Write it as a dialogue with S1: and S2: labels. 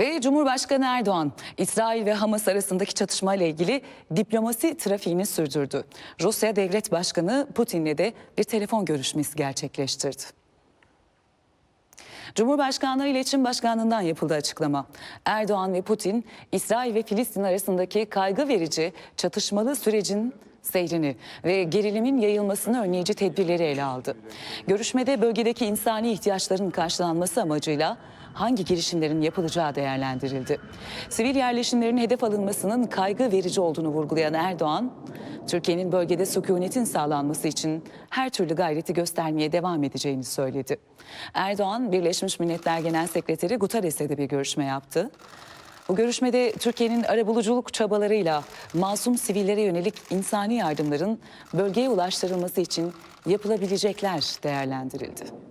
S1: Ve Cumhurbaşkanı Erdoğan, İsrail ve Hamas arasındaki çatışma ile ilgili diplomasi trafiğini sürdürdü. Rusya Devlet Başkanı Putin'le de bir telefon görüşmesi gerçekleştirdi. Cumhurbaşkanlığı İletişim Başkanlığı'ndan yapıldı açıklama. Erdoğan ve Putin, İsrail ve Filistin arasındaki kaygı verici çatışmalı sürecin seyrini ve gerilimin yayılmasını önleyici tedbirleri ele aldı. Görüşmede bölgedeki insani ihtiyaçların karşılanması amacıyla hangi girişimlerin yapılacağı değerlendirildi. Sivil yerleşimlerin hedef alınmasının kaygı verici olduğunu vurgulayan Erdoğan, Türkiye'nin bölgede sükunetin sağlanması için her türlü gayreti göstermeye devam edeceğini söyledi. Erdoğan, Birleşmiş Milletler Genel Sekreteri Guterres'le de bir görüşme yaptı. Bu görüşmede Türkiye'nin arabuluculuk çabalarıyla masum sivillere yönelik insani yardımların bölgeye ulaştırılması için yapılabilecekler değerlendirildi.